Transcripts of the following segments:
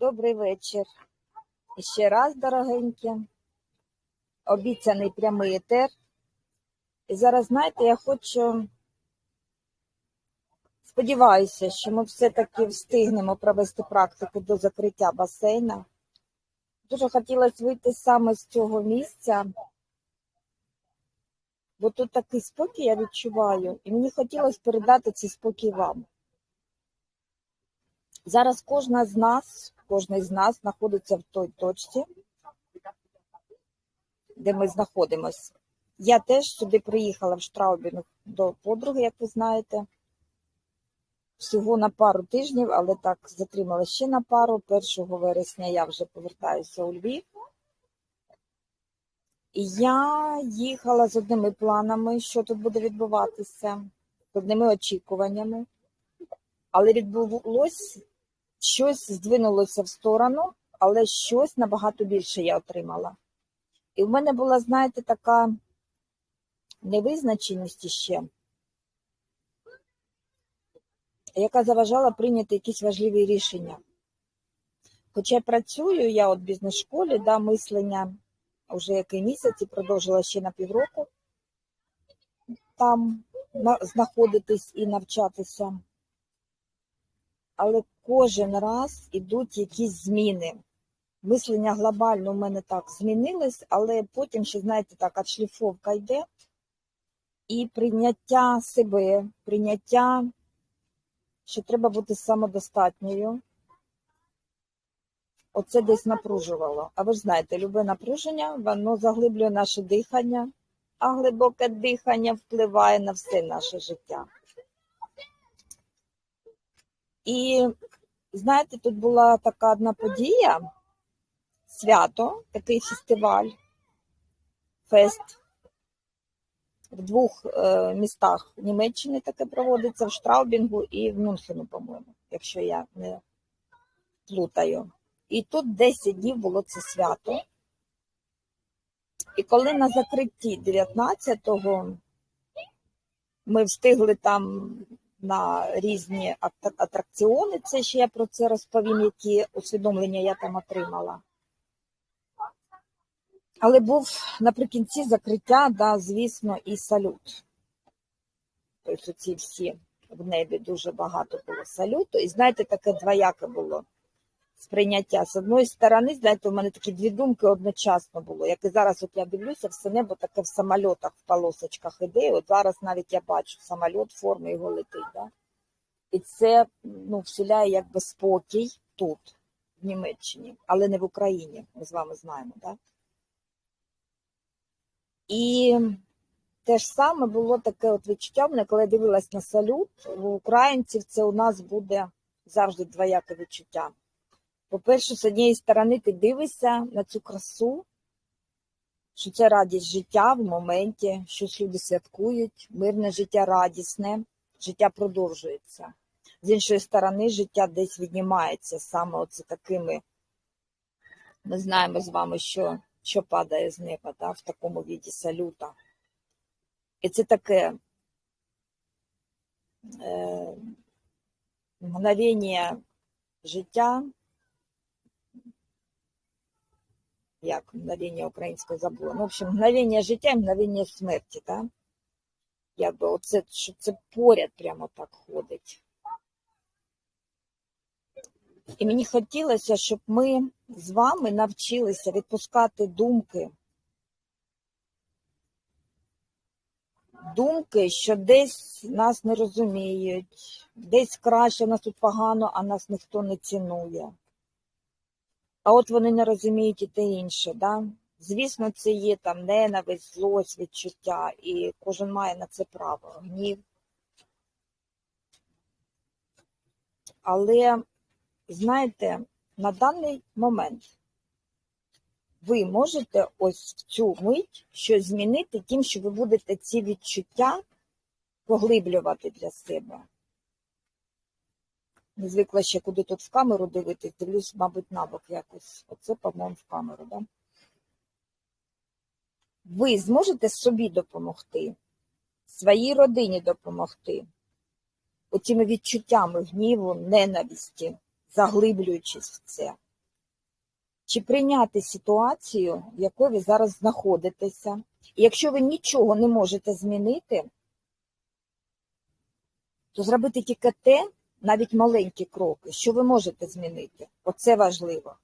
Добрий вечір. Ще раз, дорогенькі. Обіцяний прямий етер. І зараз, знаєте, я хочу, сподіваюся, що ми все-таки встигнемо провести практику до закриття басейна. Дуже хотілося вийти саме з цього місця, бо тут такий спокій я відчуваю, і мені хотілося передати цей спокій вам. Зараз кожна з нас, кожен з нас знаходиться в той точці, де ми знаходимося. Я теж сюди приїхала в Штраубінг до подруги, як ви знаєте, всього на пару тижнів, але так затримала ще на пару. 1 вересня я вже повертаюся у Львів. Я їхала з одними планами, що тут буде відбуватися, з одними очікуваннями. Але відбулось щось здвинулося в сторону, але щось набагато більше я отримала. І в мене була, знаєте, така невизначеність іще, яка заважала прийняти якісь важливі рішення. Хоча працюю я от в бізнес-школі, да, мислення вже який місяць і продовжила ще на півроку там знаходитись і навчатися. Але кожен раз ідуть якісь зміни. Мислення глобально у мене так змінилось, але потім ще, знаєте, так, отшліфовка йде. І прийняття себе, прийняття, що треба бути самодостатньою. Оце десь напружувало. А ви ж знаєте, любе напруження, воно заглиблює наше дихання, а глибоке дихання впливає на все наше життя. І знаєте, тут була така одна подія, свято, такий фестиваль, фест в двох е, містах Німеччини таке проводиться в Штраубінгу і в Мюнхену, по-моєму, якщо я не плутаю. І тут 10 днів було це свято. І коли на закритті 19-го ми встигли там на різні ат- атракціони, це ще я про це розповім, які усвідомлення я там отримала. Але був наприкінці закриття, да, звісно, і салют. Тобто ці всі в небі дуже багато було салюту. І знаєте, таке двояке було сприйняття. З одної сторони, знаєте, у мене такі дві думки одночасно було. Як і зараз, от я дивлюся, все небо таке в самольотах, в полосочках іде. От зараз навіть я бачу самольот, форми його летить. Да? І це ну, вселяє якби спокій тут, в Німеччині, але не в Україні. Ми з вами знаємо, да? І те ж саме було таке от відчуття мене, коли я дивилась на салют, у українців це у нас буде завжди двояке відчуття. По-перше, з однієї сторони, ти дивишся на цю красу, що це радість життя в моменті, щось люди святкують, мирне життя радісне, життя продовжується. З іншої сторони, життя десь віднімається саме оце такими. Ми знаємо з вами, що, що падає з неба да, в такому віді салюта. І це таке е, мгновення життя, як мгновення українською забула. Ну, в общем, мгновення життя і мгновення смерті, так? Якби оце, що це поряд прямо так ходить. І мені хотілося, щоб ми з вами навчилися відпускати думки. Думки, що десь нас не розуміють, десь краще нас тут погано, а нас ніхто не цінує. А от вони не розуміють і те інше. Да? Звісно, це є там ненависть, злость, відчуття, і кожен має на це право, гнів. Але, знаєте, на даний момент ви можете ось в цю мить щось змінити тим, що ви будете ці відчуття поглиблювати для себе. Не звикла ще куди тут в камеру дивитись, дивлюсь, мабуть, набок якось. Оце, по-моєму, в камеру, да? Ви зможете собі допомогти, своїй родині допомогти, оціми відчуттями гніву, ненависті, заглиблюючись в це. чи прийняти ситуацію, в якій ви зараз знаходитеся. І якщо ви нічого не можете змінити, то зробити тільки те, навіть маленькі кроки, що ви можете змінити. Оце важливо.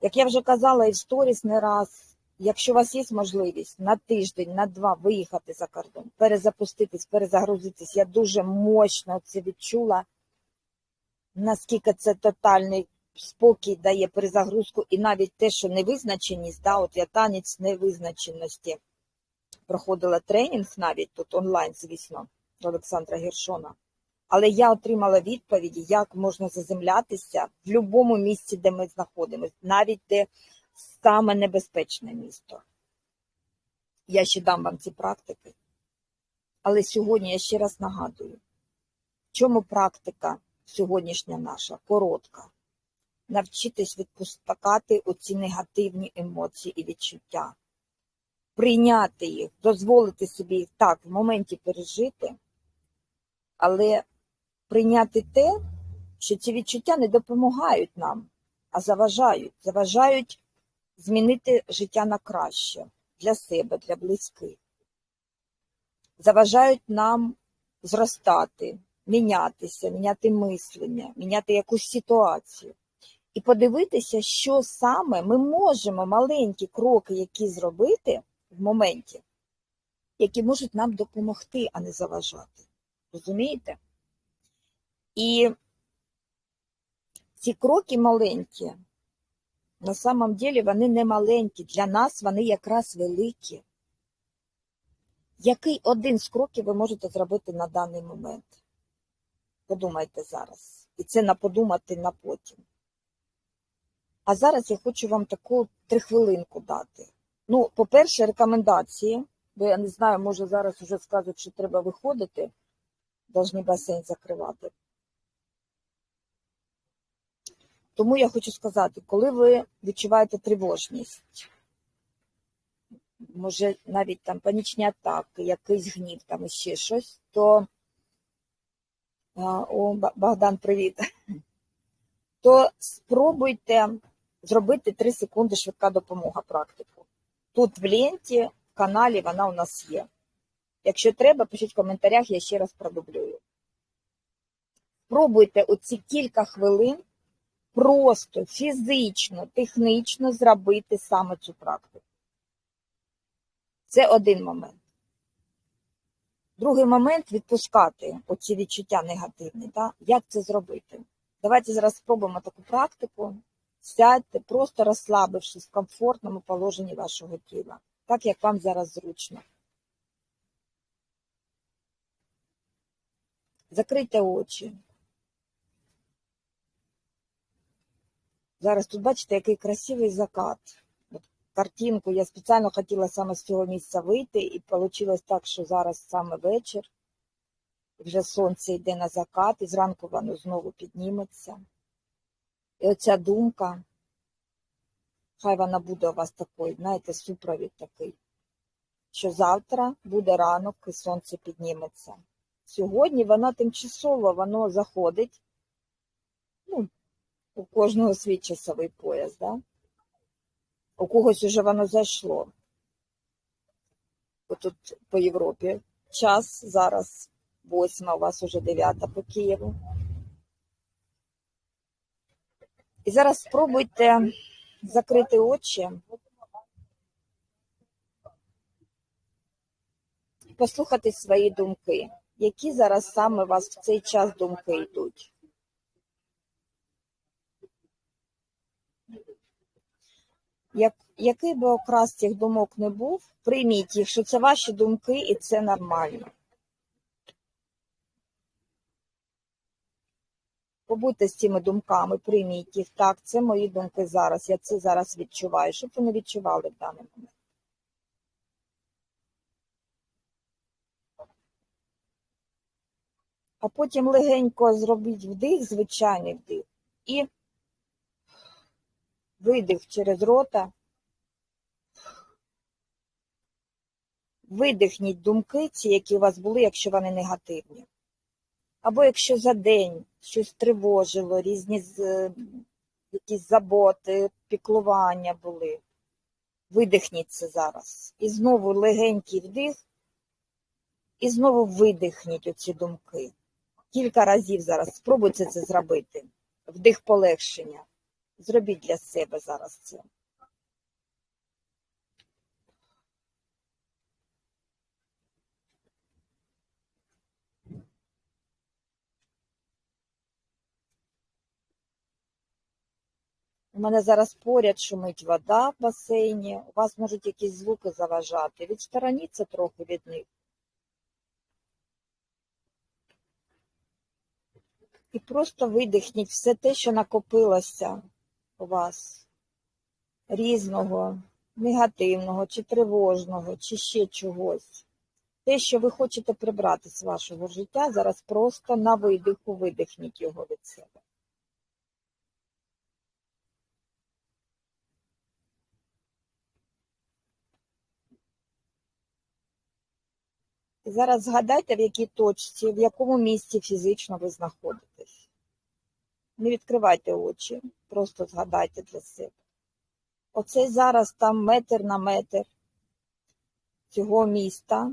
Як я вже казала і в сторіс не раз, якщо у вас є можливість на тиждень, на два виїхати за кордон, перезапуститись, перезагрузитись, я дуже мощно це відчула, наскільки це тотальний спокій дає перезагрузку, і навіть те, що невизначеність, да, от я танець невизначеності проходила тренінг навіть тут онлайн, звісно, Олександра Гершона. Але я отримала відповіді, як можна заземлятися в будь-якому місці, де ми знаходимося, навіть де саме небезпечне місто. Я ще дам вам ці практики. Але сьогодні я ще раз нагадую, в чому практика сьогоднішня наша коротка. Навчитись відпускати оці негативні емоції і відчуття, прийняти їх, дозволити собі їх так в моменті пережити, але прийняти те, що ці відчуття не допомагають нам, а заважають, заважають змінити життя на краще для себе, для близьких. Заважають нам зростати, мінятися, міняти мислення, міняти якусь ситуацію. І подивитися, що саме ми можемо маленькі кроки, які зробити в моменті, які можуть нам допомогти, а не заважати. Розумієте? І ці кроки маленькі, на самом деле вони не маленькі, для нас вони якраз великі. Який один з кроків ви можете зробити на даний момент? Подумайте зараз. І це на подумати на потім. А зараз я хочу вам таку трихвилинку дати. Ну, по-перше, рекомендації, бо я не знаю, може зараз вже скажуть, що треба виходити, повинні басейн закривати. Тому я хочу сказати, коли ви відчуваєте тривожність, може навіть там панічні атаки, якийсь гнів, там і ще щось, то о, Богдан, привіт. То спробуйте зробити 3 секунди швидка допомога практику. Тут в ленті, в каналі вона у нас є. Якщо треба, пишіть в коментарях, я ще раз продублюю. Спробуйте оці кілька хвилин просто фізично, технічно зробити саме цю практику. Це один момент. Другий момент відпускати оці відчуття негативні. Так? Як це зробити? Давайте зараз спробуємо таку практику. Сядьте, просто розслабившись в комфортному положенні вашого тіла, так як вам зараз зручно. Закрийте очі. Зараз тут бачите, який красивий закат. От Картинку я спеціально хотіла саме з цього місця вийти, і вийшло так, що зараз саме вечір, і вже сонце йде на закат, і зранку воно знову підніметься. І оця думка, хай вона буде у вас такою, знаєте, супровід такий, що завтра буде ранок і сонце підніметься. Сьогодні воно тимчасово воно заходить. ну, у кожного свій часовий пояс, да? у когось уже воно зайшло. Отут по Європі час зараз восьма, у вас уже дев'ята по Києву. І зараз спробуйте закрити очі послухати свої думки, які зараз саме у вас в цей час думки йдуть. Як, Який би окрас цих думок не був, прийміть їх, що це ваші думки і це нормально. Побудьте з цими думками, прийміть їх. Так, це мої думки зараз. Я це зараз відчуваю, щоб ви не відчували в даний момент. А потім легенько зробіть вдих, звичайний вдих. І видих через рота. Видихніть думки ці, які у вас були, якщо вони негативні. Або якщо за день щось тривожило, різні якісь заботи, піклування були. Видихніть це зараз. І знову легенький вдих, і знову видихніть оці думки. Кілька разів зараз спробуйте це зробити. Вдих полегшення. Зробіть для себе зараз це. У мене зараз поряд шумить вода в басейні. У вас можуть якісь звуки заважати. Відстороніться трохи від них. І просто видихніть все те, що накопилося у вас різного, негативного, чи тривожного, чи ще чогось. Те, що ви хочете прибрати з вашого життя, зараз просто на видиху видихніть його від себе. І зараз згадайте, в якій точці, в якому місці фізично ви знаходитесь. Не відкривайте очі, просто згадайте для себе. Оце зараз там метр на метр цього міста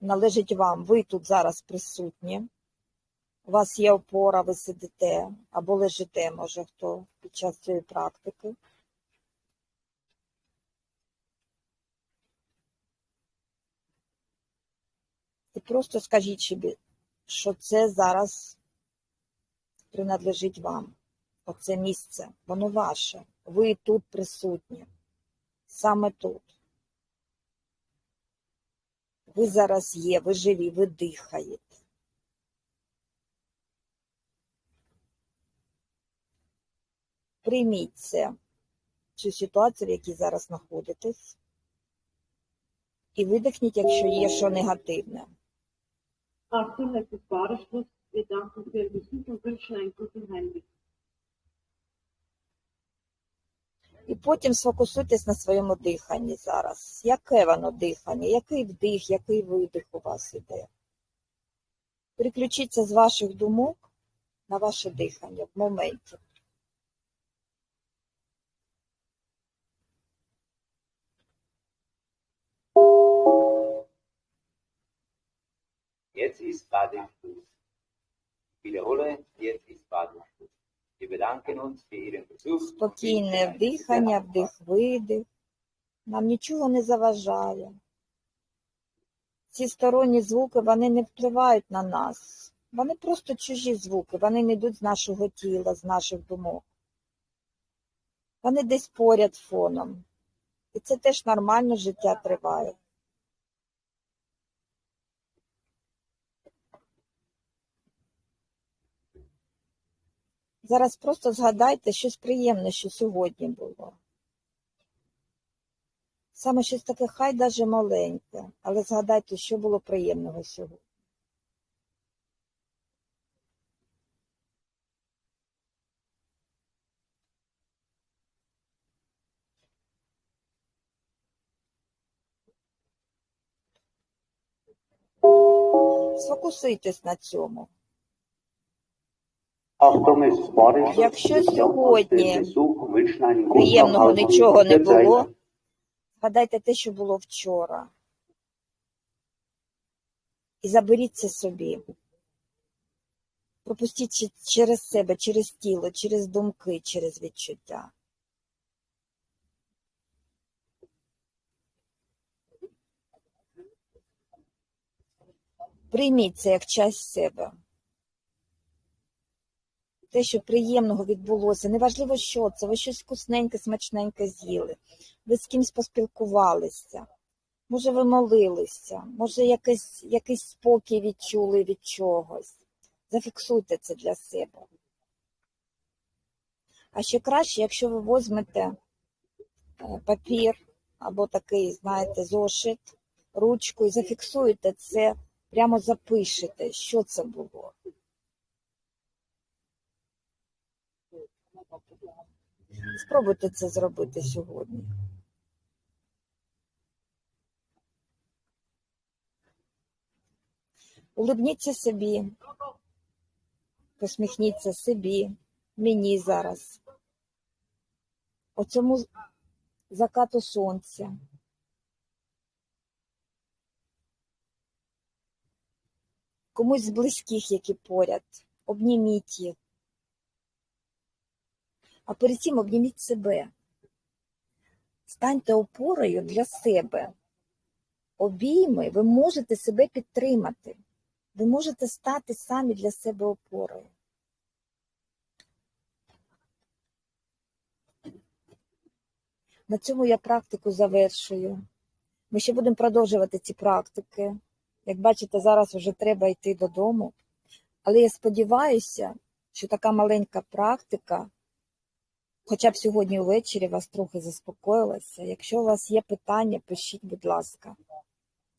належить вам. Ви тут зараз присутні. У вас є опора, ви сидите або лежите, може хто під час цієї практики. І просто скажіть собі, що це зараз принадлежить вам. Оце місце, воно ваше. Ви тут присутні. Саме тут. Ви зараз є, ви живі, ви дихаєте. Прийміть це, цю ситуацію, в якій зараз знаходитесь, і видихніть, якщо є що негативне. Badeschluss. Wir danken für Ihren Besuch und wünschen einen guten Heimweg. І потім сфокусуйтесь на своєму диханні зараз. Яке воно дихання, який вдих, який видих у вас іде. Переключіться з ваших думок на ваше дихання в моменті. Jetzt ist. Wiederhole, jetzt ist Wir bedanken uns für Ihren Besuch. Спокійне вдихання, вдих, видих. Нам нічого не заважає. Ці сторонні звуки вони не впливають на нас. Вони просто чужі звуки, вони не йдуть з нашого тіла, з наших думок. Вони десь поряд фоном. І це теж нормально життя триває. Зараз просто згадайте щось приємне, що сьогодні було. Саме щось таке, хай даже маленьке, але згадайте, що було приємного сьогодні. Сфокусуйтесь на цьому. Якщо сьогодні приємного нічого не було, згадайте те, що було вчора. І заберіть це собі. Пропустіть через себе, через тіло, через думки, через відчуття. Прийміть це як часть себе. Те, що приємного відбулося, неважливо, що це, ви щось вкусненьке, смачненьке з'їли, ви з кимось поспілкувалися, може, ви молилися, може, якийсь, якийсь спокій відчули від чогось. Зафіксуйте це для себе. А ще краще, якщо ви візьмете е, папір або такий, знаєте, зошит, ручку і зафіксуєте це, прямо запишете, що це було. Спробуйте це зробити сьогодні. Улыбніться собі, посміхніться собі, мені зараз, оцьому з- закату сонця. Комусь з близьких, які поряд, обніміть їх. А перед цим обніміть себе. Станьте опорою для себе. Обійми, ви можете себе підтримати. Ви можете стати самі для себе опорою. На цьому я практику завершую. Ми ще будемо продовжувати ці практики. Як бачите, зараз вже треба йти додому. Але я сподіваюся, що така маленька практика, хоча б сьогодні ввечері вас трохи заспокоїлася. Якщо у вас є питання, пишіть, будь ласка.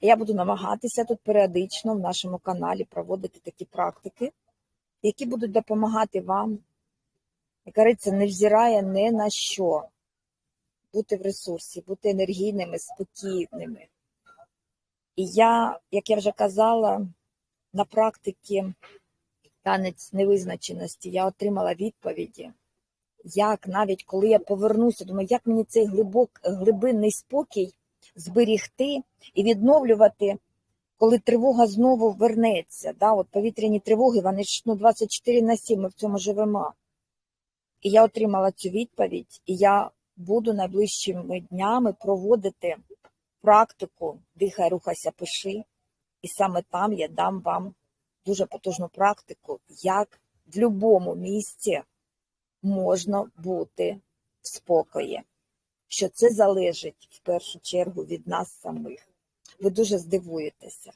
Я буду намагатися тут періодично в нашому каналі проводити такі практики, які будуть допомагати вам, як говориться, невзирає ні на що, бути в ресурсі, бути енергійними, спокійними. І я, як я вже казала, на практиці танець невизначеності я отримала відповіді, як навіть коли я повернуся, думаю, як мені цей глибок, глибинний спокій зберігти і відновлювати, коли тривога знову вернеться. Да? От повітряні тривоги, вони ж ну, 24 на 7, ми в цьому живемо. І я отримала цю відповідь, і я буду найближчими днями проводити практику Дихай, рухайся, пиши. І саме там я дам вам дуже потужну практику, як в будь-якому місці можна бути в спокої що це залежить в першу чергу від нас самих. Ви дуже здивуєтеся.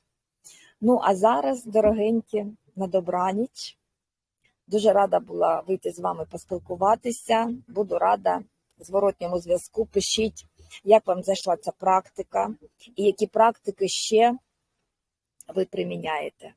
Ну, а зараз, дорогенькі, на добраніч. Дуже рада була вийти з вами поспілкуватися. Буду рада зворотньому зв'язку. Пишіть, як вам зайшла ця практика, і які практики ще ви приміняєте.